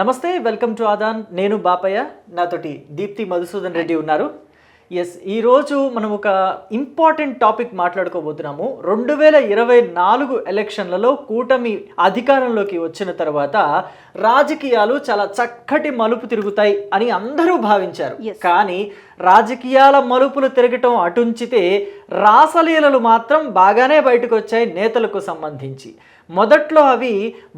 నమస్తే welcome to Aadan. నేను బాపయ్య నాతోటి దీప్తి మధుసూదన్ రెడ్డి ఉన్నారు. ఎస్ ఈరోజు మనం ఒక ఇంపార్టెంట్ టాపిక్ మాట్లాడుకోబోతున్నాము. రెండు వేల ఇరవై నాలుగు ఎలక్షన్లలో కూటమి అధికారంలోకి వచ్చిన తర్వాత రాజకీయాలు చాలా చక్కటి మలుపు తిరుగుతాయి అని అందరూ భావించారు. కానీ రాజకీయాల మలుపులు తిరగటం అటుంచితే రాసలీలలు మాత్రం బాగానే బయటకు వచ్చాయి నేతలకు సంబంధించి. మొదట్లో అవి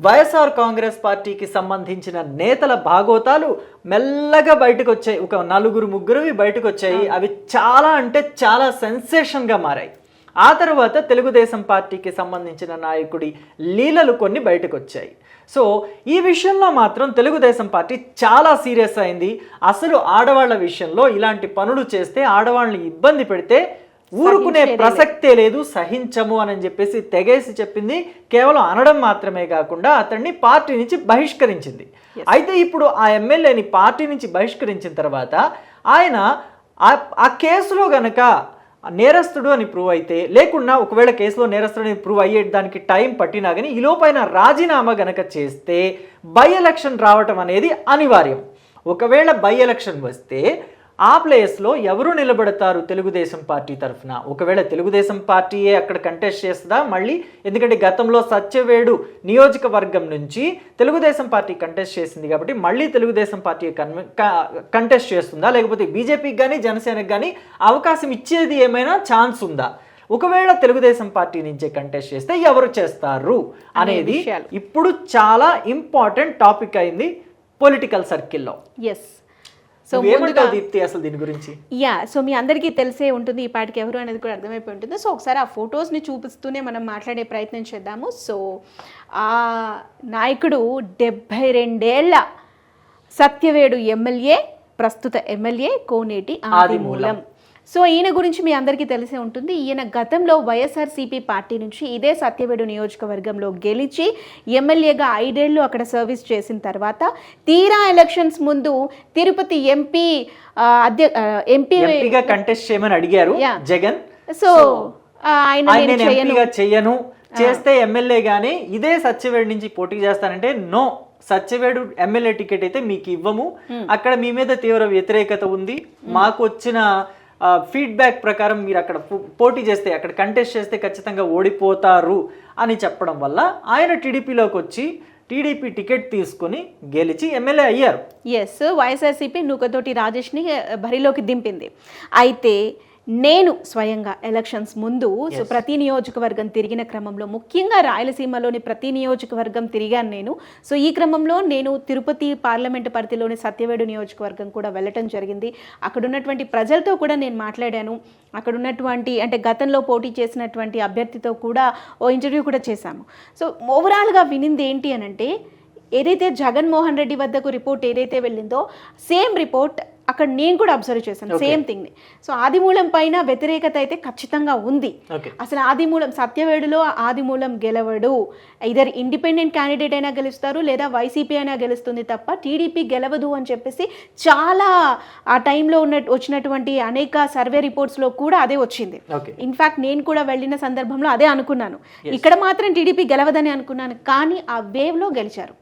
వైఎస్ఆర్ కాంగ్రెస్ పార్టీకి సంబంధించిన నేతల భాగోతాలు మెల్లగా బయటకు వచ్చాయి ఒక నలుగురు ముగ్గురువి బయటకు వచ్చాయి అవి చాలా అంటే చాలా సెన్సేషన్గా మారాయి. ఆ తర్వాత తెలుగుదేశం పార్టీకి సంబంధించిన నాయకుడి లీలలు కొన్ని బయటకు వచ్చాయి సో ఈ విషయంలో మాత్రం తెలుగుదేశం పార్టీ చాలా సీరియస్ అయింది. అసలు ఆడవాళ్ళ విషయంలో ఇలాంటి పనులు చేస్తే ఆడవాళ్ళని ఇబ్బంది పెడితే ఊరుకునే ప్రసక్తే లేదు సహించము అని చెప్పేసి తెగేసి చెప్పింది. కేవలం అనడం మాత్రమే కాకుండా అతన్ని పార్టీ నుంచి బహిష్కరించింది. అయితే ఇప్పుడు ఆ ఎమ్మెల్యేని పార్టీ నుంచి బహిష్కరించిన తర్వాత ఆయన ఆ కేసులో గనక నేరస్తుడు అని ప్రూవ్ అయితే లేకుండా ఒకవేళ కేసులో నేరస్తుడు అని ప్రూవ్ అయ్యే దానికి టైం పట్టినా కానీ ఈలోపైన రాజీనామా గనక చేస్తే బై ఎలక్షన్ రావటం అనేది అనివార్యం. ఒకవేళ బై ఎలక్షన్ వస్తే ఆ ప్లేస్లో ఎవరు నిలబడతారు తెలుగుదేశం పార్టీ తరఫున? ఒకవేళ తెలుగుదేశం పార్టీయే అక్కడ కంటెస్ట్ చేస్తుందా? మళ్ళీ ఎందుకంటే గతంలో సత్యవేడు నియోజకవర్గం నుంచి తెలుగుదేశం పార్టీ కంటెస్ట్ చేసింది కాబట్టి మళ్ళీ తెలుగుదేశం పార్టీ కంటెస్ట్ చేస్తుందా? లేకపోతే బీజేపీకి కానీ జనసేనకి కానీ అవకాశం ఇచ్చేది ఏమైనా ఛాన్స్ ఉందా? ఒకవేళ తెలుగుదేశం పార్టీ నుంచే కంటెస్ట్ చేస్తే ఎవరు చేస్తారు? అనేది. ఇప్పుడు చాలా ఇంపార్టెంట్ టాపిక్ అయింది పొలిటికల్ సర్కిల్లో ఎస్ సో ఏమంటావు దీప్తి అసలు దీని గురించి? యా సో మీ అందరికీ తెలిసే ఉంటుంది ఈ పాటికి ఎవరు అనేది కూడా అర్థమైపోయి ఉంటుంది. సో ఒకసారి ఆ ఫొటోస్ని చూపిస్తూనే మనం మాట్లాడే ప్రయత్నం చేద్దాము. సో ఆ నాయకుడు డెబ్భై రెండేళ్ళ సత్యవేడు ఎమ్మెల్యే ప్రస్తుత ఎమ్మెల్యే కోనేటి ఆదిమూలం. సో ఈయన గురించి మీ అందరికీ తెలిసే ఉంటుంది. ఈయన గతంలో వైఎస్ఆర్సీపీ పార్టీ నుంచి ఇదే సత్యవేడు నియోజకవర్గంలో గెలిచి ఎమ్మెల్యేగా ఐదేళ్ళు అక్కడ సర్వీస్ చేసిన తర్వాత తీరా ఎలక్షన్స్ ముందు తిరుపతి ఎంపీ అధ్య ఎంపీ ఎంపీగా కంటెస్ట్ చేయమని అడిగారు. జగన్. సో ఆయన చెయ్యను చేస్తే ఎమ్మెల్యే గానీ ఇదే సత్యవేడు నుంచి పోటీ చేస్తానంటే నో. సత్యవేడు ఎమ్మెల్యే టికెట్ అయితే మీకు ఇవ్వము. అక్కడ మీ మీద తీవ్ర వ్యతిరేకత ఉంది. మాకు వచ్చిన ఫీడ్బ్యాక్ ప్రకారం మీరు అక్కడ పో- పోటీ చేస్తే అక్కడ కంటెస్ట్ చేస్తే ఖచ్చితంగా ఓడిపోతారు అని చెప్పడం వల్ల ఆయన టీడీపీలోకి వచ్చి టీడీపీ టికెట్ తీసుకొని గెలిచి ఎమ్మెల్యే అయ్యారు. ఎస్ వైఎస్ఆర్సీపీ నూకతోటి రాజేష్ని బరిలోకి దింపింది. అయితే నేను స్వయంగా ఎలక్షన్స్ ముందు సో ప్రతి నియోజకవర్గం తిరిగిన క్రమంలో ముఖ్యంగా రాయలసీమలోని ప్రతి నియోజకవర్గం తిరిగాను నేను. సో ఈ క్రమంలో నేను తిరుపతి పార్లమెంటు పరిధిలోని సత్యవేడు నియోజకవర్గం కూడా వెళ్ళటం జరిగింది. అక్కడ ఉన్నటువంటి ప్రజలతో కూడా నేను మాట్లాడాను. అక్కడ ఉన్నటువంటి అంటే గతంలో పోటీ చేసినటువంటి అభ్యర్థితో కూడా ఓ ఇంటర్వ్యూ కూడా చేశాము. సో ఓవరాల్గా వినింది ఏంటి అని అంటే ఏదైతే జగన్మోహన్ రెడ్డి వద్దకు రిపోర్ట్ ఏదైతే వెళ్ళిందో సేమ్ రిపోర్ట్ అక్కడ నేను కూడా అబ్జర్వ్ చేశాను. సేమ్ థింగ్ని సో ఆదిమూలం పైన వ్యతిరేకత అయితే ఖచ్చితంగా ఉంది. అసలు ఆదిమూలం సత్యవేడులో ఆదిమూలం గెలవడు. ఇదర్ ఇండిపెండెంట్ క్యాండిడేట్ అయినా గెలుస్తారు లేదా వైసీపీ అయినా గెలుస్తుంది తప్ప టీడీపీ గెలవదు అని చెప్పేసి చాలా ఆ టైంలో ఉన్న వచ్చినటువంటి అనేక సర్వే రిపోర్ట్స్లో కూడా అదే వచ్చింది. ఇన్ఫాక్ట్ నేను కూడా వెళ్ళిన సందర్భంలో అదే అనుకున్నాను. ఇక్కడ మాత్రం టీడీపీ గెలవదని అనుకున్నాను. కానీ ఆ వేవ్లో గెలిచారు.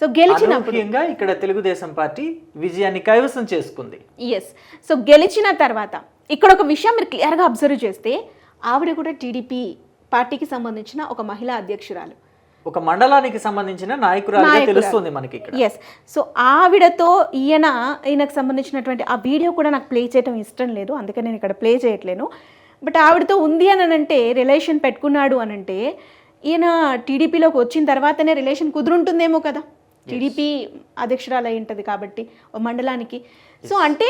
సో గెలిచినప్పుడు అనూహ్యంగా ఇక్కడ తెలుగుదేశం పార్టీ విజయాన్ని కైవసం చేసుకుంది. ఎస్ సో గెలిచిన తర్వాత ఇక్కడ ఒక విషయం మీరు క్లియర్గా అబ్జర్వ్ చేస్తే ఆవిడ కూడా టీడీపీ పార్టీకి సంబంధించిన ఒక మహిళా అధ్యక్షురాలు. ఒక మండలానికి సంబంధించిన నాయకురాలుగా నాయకురాలు. తెలుస్తుంది మనకి ఇక్కడ. ఎస్ సో ఆవిడతో ఈయన ఈయనకు సంబంధించినటువంటి ఆ వీడియో కూడా నాకు ప్లే చేయడం ఇష్టం లేదు. అందుకే నేను ఇక్కడ ప్లే చేయట్లేను. బట్ ఆవిడతో ఉంది అని అంటే రిలేషన్ పెట్టుకున్నాడు అని అంటే ఈయన టీడీపీలోకి వచ్చిన తర్వాతనే రిలేషన్ కుదురుంటుందేమో కదా? టీడీపీ అధ్యక్షురాలు అయి ఉంటుంది కాబట్టి మండలానికి. సో అంటే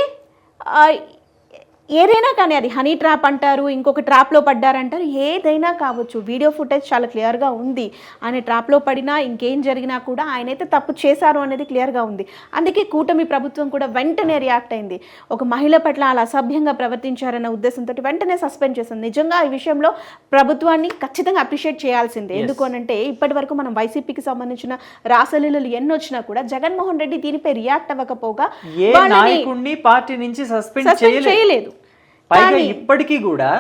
ఏదైనా కానీ అది హనీ ట్రాప్ అంటారు ఇంకొక ట్రాప్లో పడ్డారంటారు ఏదైనా కావచ్చు. వీడియో ఫుటేజ్ చాలా క్లియర్గా ఉంది. ఆయన ట్రాప్లో పడినా ఇంకేం జరిగినా కూడా ఆయనైతే తప్పు చేశారు అనేది క్లియర్గా ఉంది. అందుకే కూటమి ప్రభుత్వం కూడా వెంటనే రియాక్ట్ అయింది. ఒక మహిళ పట్ల అలా అసభ్యంగా ప్రవర్తించారన్న ఉద్దేశంతో వెంటనే సస్పెండ్ చేసింది. నిజంగా ఈ విషయంలో ప్రభుత్వాన్ని ఖచ్చితంగా అప్రిషియేట్ చేయాల్సిందే. ఎందుకు అనంటే ఇప్పటి వరకు మనం వైసీపీకి సంబంధించిన రాసలీలలు ఎన్ని వచ్చినా కూడా జగన్మోహన్ రెడ్డి దీనిపై రియాక్ట్ అవ్వకపోగా పార్టీ నుంచి సస్పెండ్ చేయలేదు. పైగా ఇప్పటికీ కూడా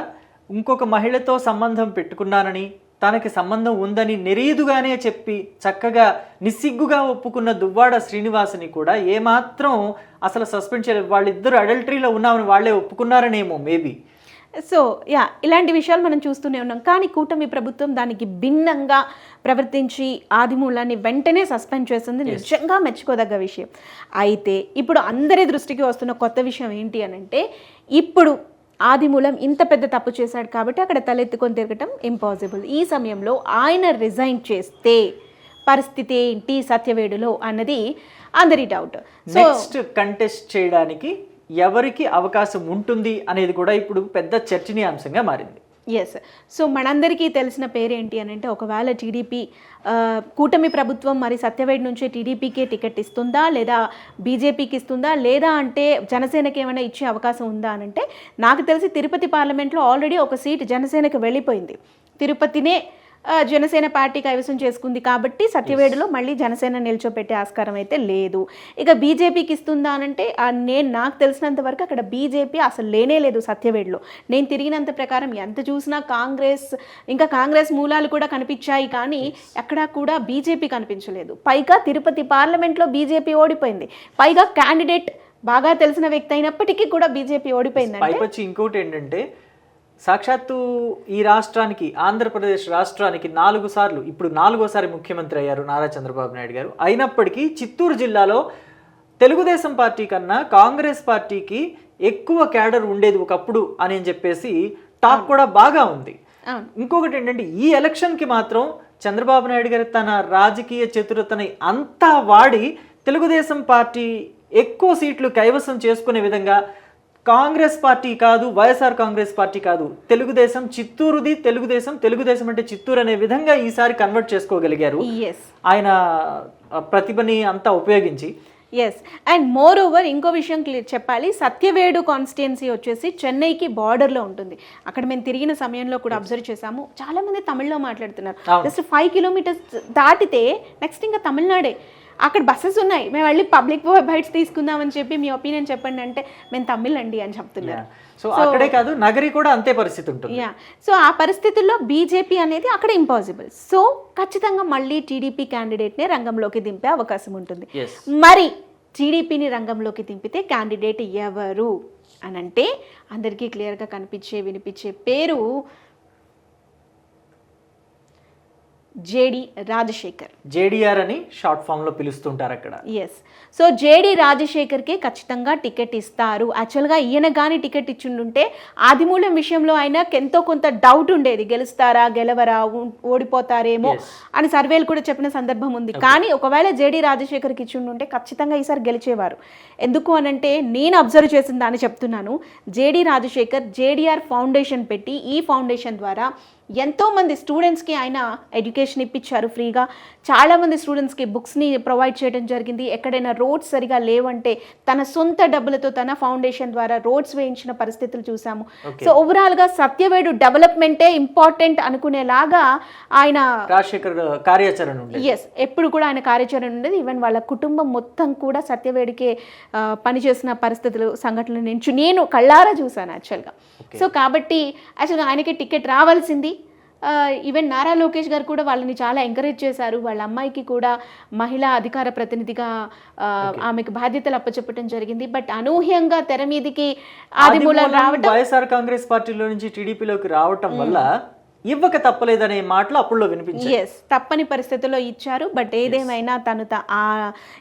ఇంకొక మహిళతో సంబంధం పెట్టుకున్నానని తనకి సంబంధం ఉందని నెరీదుగానే చెప్పి చక్కగా నిస్సిగ్గుగా ఒప్పుకున్న దువ్వాడ శ్రీనివాసుని కూడా ఏమాత్రం అసలు సస్పెండ్ చేయలేదు. వాళ్ళిద్దరు అడల్టరీలో ఉన్నామని వాళ్ళే ఒప్పుకున్నారనేమో మేబీ. సో యా ఇలాంటి విషయాలు మనం చూస్తూనే ఉన్నాం. కానీ కూటమి ప్రభుత్వం దానికి భిన్నంగా ప్రవర్తించి ఆదిమూలాన్ని వెంటనే సస్పెండ్ చేస్తుంది నిజంగా మెచ్చుకోదగ్గ విషయం. అయితే ఇప్పుడు అందరి దృష్టికి వస్తున్న కొత్త విషయం ఏంటి అని అంటే ఇప్పుడు ఆదిమూలం ఇంత పెద్ద తప్పు చేశాడు కాబట్టి అక్కడ తలెత్తుకొని తిరగటం ఇంపాసిబుల్ ఈ సమయంలో ఆయన రిజైన్ చేస్తే పరిస్థితి ఏంటి? సత్యవేడులో అన్నది అందరి డౌట్ నెక్స్ట్ కంటెస్ట్ చేయడానికి ఎవరికి అవకాశం ఉంటుంది అనేది కూడా ఇప్పుడు పెద్ద చర్చనీయాంశంగా మారింది. ఎస్ సో మనందరికీ తెలిసిన పేరేంటి అని అంటే ఒకవేళ టీడీపీ కూటమి ప్రభుత్వం మరి సత్యవేడి నుంచి టీడీపీకే టికెట్ ఇస్తుందా లేదా బీజేపీకి ఇస్తుందా లేదా అంటే జనసేనకి ఏమైనా ఇచ్చే అవకాశం ఉందా అని అంటే నాకు తెలిసి తిరుపతి పార్లమెంట్లో ఆల్రెడీ ఒక సీట్ జనసేనకి వెళ్ళిపోయింది. తిరుపతినే జనసేన పార్టీ కైవసం చేసుకుంది కాబట్టి సత్యవేడులో మళ్ళీ జనసేన నిల్చోపెట్టే ఆస్కారం అయితే లేదు. ఇక బీజేపీకి ఇస్తుందా అనంటే ఆ, నేను నాకు తెలిసినంత వరకు అక్కడ బీజేపీ అసలు లేనే లేదు సత్యవేడులో. నేను తిరిగినంత ప్రకారం ఎంత చూసినా కాంగ్రెస్ ఇంకా కాంగ్రెస్ మూలాలు కూడా కనిపించాయి కానీ ఎక్కడా కూడా బీజేపీ కనిపించలేదు. పైగా తిరుపతి పార్లమెంట్లో బీజేపీ ఓడిపోయింది. పైగా క్యాండిడేట్ బాగా తెలిసిన వ్యక్తి అయినప్పటికీ కూడా బీజేపీ ఓడిపోయిందంటే పైపచ్చి ఇంకోటి ఏంటంటే సాక్షాత్తు ఈ రాష్ట్రానికి ఆంధ్రప్రదేశ్ రాష్ట్రానికి నాలుగు సార్లు ఇప్పుడు నాలుగోసారి ముఖ్యమంత్రి అయ్యారు నారా చంద్రబాబు నాయుడు గారు. అయినప్పటికీ చిత్తూరు జిల్లాలో తెలుగుదేశం పార్టీ కన్నా కాంగ్రెస్ పార్టీకి ఎక్కువ క్యాడర్ ఉండేది ఒకప్పుడు అని చెప్పేసి టాక్ కూడా బాగా ఉంది. ఇంకొకటి ఏంటంటే ఈ ఎలక్షన్కి మాత్రం చంద్రబాబు నాయుడు గారు తన రాజకీయ చతురతని అంతా వాడి తెలుగుదేశం పార్టీ ఎక్కువ సీట్లు కైవసం చేసుకునే విధంగా కాంగ్రెస్ పార్టీ కాదు వైఎస్ఆర్ కాంగ్రెస్ పార్టీ కాదు. తెలుగుదేశం చిత్తూరుది తెలుగుదేశం తెలుగుదేశం అంటే చిత్తూరు అనే విధంగా ఈసారి కన్వర్ట్ చేసుకోగలిగారు. ఆయన ప్రతిభని అంతా ఉపయోగించి. ఎస్ అండ్ మోర్ ఓవర్ ఇంకో విషయం క్లియర్ చెప్పాలి. సత్యవేడు కాన్స్టిట్యున్సీ వచ్చేసి చెన్నైకి బార్డర్లో ఉంటుంది. అక్కడ మేము తిరిగిన సమయంలో కూడా అబ్జర్వ్ చేసాము చాలా మంది తమిళ్ళో మాట్లాడుతున్నారు. జస్ట్ ఫైవ్ కిలోమీటర్స్ దాటితే నెక్స్ట్ ఇంకా తమిళనాడే. అక్కడ బస్సెస్ ఉన్నాయి. మేము వెళ్ళి పబ్లిక్ బైట్స్ తీసుకుందామని చెప్పి మీ ఒపీనియన్ చెప్పండి అంటే మేము తమిళ్ అండి అని చెప్తున్నారు. సో అక్కడే కాదు నగరి కూడా అంతే పరిస్థితి ఉంటుంది. యా సో ఆ పరిస్థితుల్లో బీజేపీ అనేది అక్కడ ఇంపాసిబుల్ సో ఖచ్చితంగా మళ్ళీ టీడీపీ క్యాండిడేట్నే రంగంలోకి దింపే అవకాశం ఉంటుంది. మరి టీడీపీని రంగంలోకి దింపితే క్యాండిడేట్ ఎవరు? అని అంటే అందరికీ క్లియర్గా కనిపించే వినిపించే పేరు జేడి రాజశేఖర్. జేడిఆర్ అని షార్ట్ ఫామ్లో పిలుస్తుంటారు అక్కడ. ఎస్ సో జేడి రాజశేఖర్కి ఖచ్చితంగా టికెట్ ఇస్తారు. యాక్చువల్గా ఈయన కానీ టికెట్ ఇచ్చిండుంటే ఆదిమూలం విషయంలో ఆయనకు ఎంతో కొంత డౌట్ ఉండేది. గెలుస్తారా గెలవరా ఓడిపోతారేమో. అని సర్వేలు కూడా చెప్పిన సందర్భం ఉంది. కానీ ఒకవేళ జేడి రాజశేఖర్కి ఇచ్చిండుంటే ఖచ్చితంగా ఈసారి గెలిచేవారు. ఎందుకు అనంటే నేను అబ్జర్వ్ చేసిన దాన్ని చెప్తున్నాను. జేడి రాజశేఖర్ జేడిఆర్ ఫౌండేషన్ పెట్టి ఈ ఫౌండేషన్ ద్వారా ఎంతోమంది స్టూడెంట్స్కి ఆయన ఎడ్యుకేషన్ ఇప్పించారు ఫ్రీగా. చాలామంది స్టూడెంట్స్కి బుక్స్ని ప్రొవైడ్ చేయడం జరిగింది. ఎక్కడైనా రోడ్స్ సరిగా లేవంటే తన సొంత డబ్బులతో తన ఫౌండేషన్ ద్వారా రోడ్స్ వేయించిన పరిస్థితులు చూసాము. సో ఓవరాల్గా సత్యవేడు డెవలప్మెంటే ఇంపార్టెంట్ అనుకునేలాగా ఆయన రాజశేఖర్ కార్యాచరణ ఎస్ ఎప్పుడు కూడా ఆయన కార్యాచరణ ఉండేది. ఈవెన్ వాళ్ళ కుటుంబం మొత్తం కూడా సత్యవేడికే పనిచేసిన పరిస్థితులు సంఘటనలు నేను చూ- నేను కళ్ళారా చూశాను యాక్చువల్గా సో కాబట్టి యాక్చువల్గా ఆయనకి టికెట్ రావాల్సింది. ఈవెన్ నారా లోకేష్ గారు కూడా వాళ్ళని చాలా ఎంకరేజ్ చేశారు. వాళ్ళ అమ్మాయికి కూడా మహిళా అధికార ప్రతినిధిగా ఆ, ఆమెకు బాధ్యతలు అప్పచెప్పడం జరిగింది. బట్ అనూహ్యంగా తెర మీదికి ఆదిమూలం రావడం వైఎస్ఆర్ కాంగ్రెస్ పార్టీలో నుంచి టీడీపీలోకి రావటం వల్ల ఇవ్వక తప్పలేదనే మాటలు అప్పుల్లో వినిపించాయి. ఎస్ తప్పని పరిస్థితుల్లో ఇచ్చారు. బట్ ఏదేమైనా తను ఆ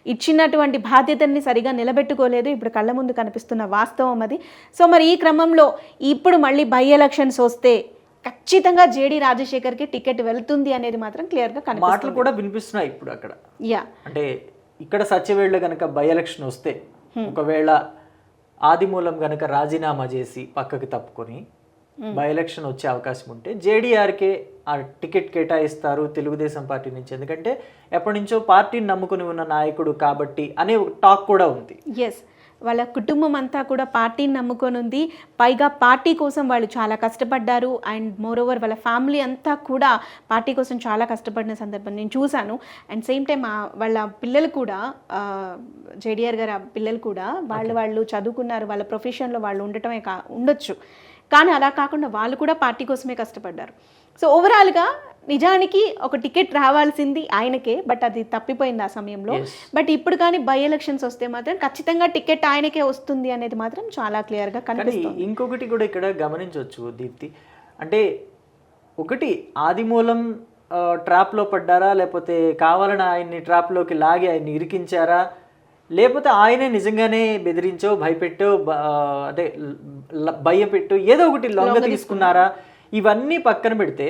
ఇచ్చినటువంటి బాధ్యతని సరిగా నిలబెట్టుకోలేదు. ఇప్పుడు కళ్ళ ముందు కనిపిస్తున్న వాస్తవం అది. సో మరి ఈ క్రమంలో ఇప్పుడు మళ్ళీ బై ఎలక్షన్స్ వస్తే ఖచ్చితంగా జేడి రాజశేఖర్కి టికెట్ వెళ్తుంది అనేది మాత్రం క్లియర్గా మాటలు కనిపిస్తుంది కూడా వినిపిస్తున్నాయి ఇప్పుడు అక్కడ. యా. అంటే ఇక్కడ సత్యవేళ్ళ గనక బై ఎలక్షన్ వస్తే ఒకవేళ ఆదిమూలం గనక రాజీనామా చేసి పక్కకి తప్పుకొని బై ఎలక్షన్ వచ్చే అవకాశం ఉంటే జేడీఆర్కే ఆ టికెట్ కేటాయిస్తారు తెలుగుదేశం పార్టీ నుంచి. ఎందుకంటే ఎప్పటి నుంచో పార్టీని నమ్ముకుని ఉన్న నాయకుడు కాబట్టి అనే టాక్ కూడా ఉంది. ఎస్ వాళ్ళ కుటుంబం అంతా కూడా పార్టీని నమ్ముకొని ఉంది. పైగా పార్టీ కోసం వాళ్ళు చాలా కష్టపడ్డారు. అండ్ మోరోవర్ వాళ్ళ ఫ్యామిలీ అంతా కూడా పార్టీ కోసం చాలా కష్టపడిన సందర్భం నేను చూశాను. అండ్ సేమ్ టైం వాళ్ళ పిల్లలు కూడా జేడిఆర్ గారు పిల్లలు కూడా వాళ్ళు వాళ్ళు చదువుకున్నారు. వాళ్ళ ప్రొఫెషన్లో వాళ్ళు ఉండటమే కా ఉండొచ్చు. కానీ అలా కాకుండా వాళ్ళు కూడా పార్టీ కోసమే కష్టపడ్డారు. సో ఓవరాల్గా నిజానికి ఒక టికెట్ రావాల్సింది ఆయనకే బట్ అది తప్పిపోయింది ఆ సమయంలో. బట్ ఇప్పుడు కానీ బై ఎలక్షన్స్ వస్తే మాత్రం ఖచ్చితంగా టికెట్ ఆయనకే వస్తుంది అనేది మాత్రం చాలా క్లియర్గా కానీ కనిపిస్తుంది. ఇంకొకటి కూడా ఇక్కడ గమనించవచ్చు దీప్తి. అంటే ఒకటి ఆదిమూలం ట్రాప్లో పడ్డారా? లేకపోతే కావాలని ఆయన్ని ట్రాప్లోకి లాగి ఆయన్ని ఇరికించారా? లేకపోతే ఆయనే నిజంగానే బెదిరించో భయపెట్టో ల- భయపెట్టు ఏదో ఒకటి లొంగ తీసుకున్నారా? ఇవన్నీ పక్కన పెడితే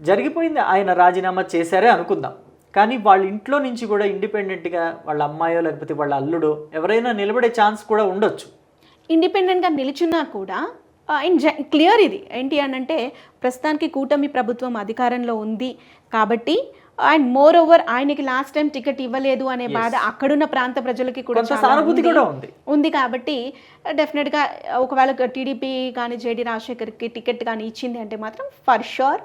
జరిగిపోయింది ఆయన రాజీనామా చేశారే అనుకుందాం. కానీ వాళ్ళ ఇంట్లో నుంచి కూడా ఇండిపెండెంట్గా వాళ్ళ అమ్మాయో లేకపోతే వాళ్ళ అల్లుడో ఎవరైనా నిలబడే ఛాన్స్ కూడా ఉండొచ్చు. ఇండిపెండెంట్గా నిలిచున్నా కూడా అండ్ క్లియర్ ఇది. ఏంటి అని అంటే ప్రస్తుతానికి కూటమి ప్రభుత్వం అధికారంలో ఉంది కాబట్టి అండ్ మోర్ ఓవర్ ఆయనకి లాస్ట్ టైం టికెట్ ఇవ్వలేదు అనే బాధ అక్కడున్న ప్రాంత ప్రజలకి కూడా సానుభూతి. కూడా ఉంది. ఉంది. కాబట్టి డెఫినెట్గా ఒకవేళ టీడీపీ కానీ జేడీ రాజశేఖర్కి టికెట్ కానీ ఇచ్చింది అంటే మాత్రం ఫర్ షూర్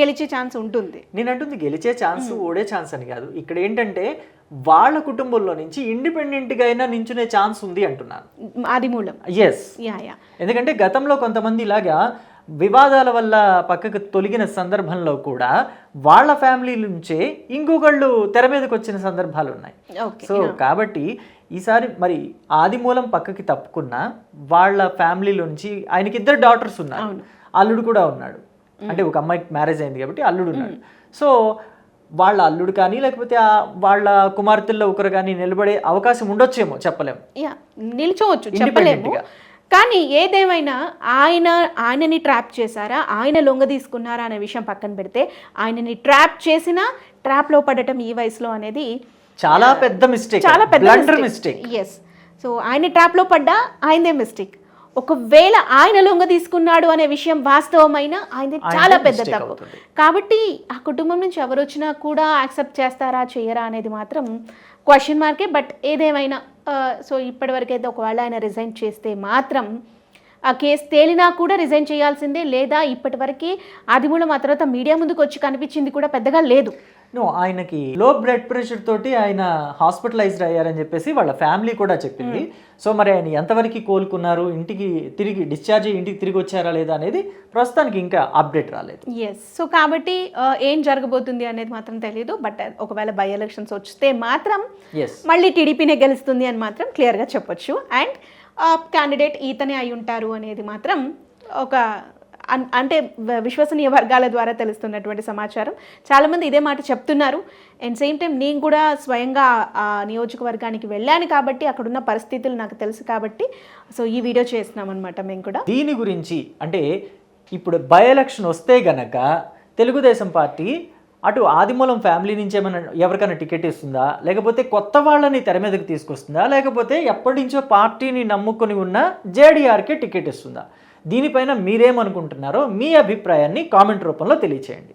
గెలిచే ఛాన్స్ ఉంటుంది. నేను అంటుంది గెలిచే ఛాన్స్ ఓడే ఛాన్స్ అని కాదు. ఇక్కడ ఏంటంటే వాళ్ళ కుటుంబంలో నుంచి ఇండిపెండెంట్గా అయినా నించునే ఛాన్స్ ఉంది అంటున్నాను. అది మూలం. ఎస్ ఎందుకంటే గతంలో కొంతమంది ఇలాగా వివాదాల వల్ల పక్కకు తొలగిన సందర్భంలో కూడా వాళ్ళ ఫ్యామిలీ నుంచే ఇంకొకళ్ళు తెర మీదకి వచ్చిన సందర్భాలు ఉన్నాయి సో కాబట్టి ఈసారి మరి ఆది మూలం పక్కకి తప్పుకున్న వాళ్ళ ఫ్యామిలీలో నుంచి ఆయనకి ఇద్దరు డాటర్స్ ఉన్నారు. అల్లుడు కూడా ఉన్నాడు. అంటే ఒక అమ్మాయికి మ్యారేజ్ అయింది కాబట్టి అల్లుడు ఉన్నాడు. సో వాళ్ళ అల్లుడు కానీ లేకపోతే ఆ వాళ్ళ కుమార్తెల్లో ఒకరు కానీ నిలబడే అవకాశం ఉండొచ్చేమో చెప్పలేము నిల్చోవచ్చు చెప్పలేము. కానీ ఏదేమైనా ఆయన ఆయనని ట్రాప్ చేశారా? ఆయన లొంగ తీసుకున్నారా అనే విషయం పక్కన పెడితే ఆయనని ట్రాప్ చేసినా ట్రాప్లో పడటం ఈ వయసులో అనేది చాలా పెద్ద మిస్టేక్. చాలా పెద్ద మిస్టేక్. ఎస్ సో ఆయన ట్రాప్లో పడ్డా ఆయనదే మిస్టేక్. ఒకవేళ ఆయన లొంగ తీసుకున్నాడు అనే విషయం వాస్తవమైన ఆయనదే చాలా పెద్ద తప్పు. కాబట్టి ఆ కుటుంబం నుంచి ఎవరు వచ్చినా కూడా యాక్సెప్ట్ చేస్తారా చేయరా అనేది మాత్రం క్వశ్చన్ మార్కే బట్ ఏదేమైనా సో ఇప్పటివరకు అయితే ఒకవేళ ఆయన రిజైన్ చేస్తే మాత్రం ఆ కేసు తేలినా కూడా రిజైన్ చేయాల్సిందే. లేదా ఇప్పటివరకు ఆదిమూలం ఆ తర్వాత మీడియా ముందుకు వచ్చి కనిపించింది కూడా పెద్దగా లేదు. నో ఆయనకి లో బ్లడ్ ప్రెషర్ తోటి ఆయన హాస్పిటలైజ్డ్ అయ్యారని చెప్పేసి వాళ్ళ ఫ్యామిలీ కూడా చెప్పింది. సో మరి ఆయన ఎంతవరకు కోలుకున్నారు? ఇంటికి తిరిగి డిశ్చార్జ్ అయ్యి ఇంటికి తిరిగి వచ్చారా లేదా అనేది ప్రస్తుతానికి ఇంకా అప్డేట్ రాలేదు. ఎస్ సో కాబట్టి ఆ, ఏం జరగబోతుంది అనేది మాత్రం తెలియదు బట్ ఒకవేళ బై ఎలక్షన్స్ వస్తే మాత్రం మళ్ళీ టీడీపీనే గెలుస్తుంది అని మాత్రం క్లియర్గా చెప్పొచ్చు. అండ్ క్యాండిడేట్ ఈతనే అయి ఉంటారు అనేది మాత్రం ఒక అంటే విశ్వసనీయ వర్గాల ద్వారా తెలుస్తున్నటువంటి సమాచారం. చాలామంది ఇదే మాట చెప్తున్నారు. అండ్ సేమ్ టైం నేను కూడా స్వయంగా ఆ నియోజకవర్గానికి వెళ్ళాను కాబట్టి అక్కడున్న పరిస్థితులు నాకు తెలుసు కాబట్టి సో ఈ వీడియో చేస్తున్నాం అనమాట మేము కూడా. దీని గురించి అంటే ఇప్పుడు బై ఎలక్షన్ వస్తే గనక తెలుగుదేశం పార్టీ అటు ఆదిమూలం ఫ్యామిలీ నుంచి ఏమైనా ఎవరికైనా టికెట్ ఇస్తుందా? లేకపోతే కొత్త వాళ్ళని తెర మీదకి తీసుకొస్తుందా? లేకపోతే ఎప్పటి నుంచో పార్టీని నమ్ముకొని ఉన్న జేడీఆర్కే టికెట్ ఇస్తుందా? దీనిపైన మీరేమనుకుంటున్నారో మీ అభిప్రాయాన్ని కామెంట్ రూపంలో తెలియచేయండి.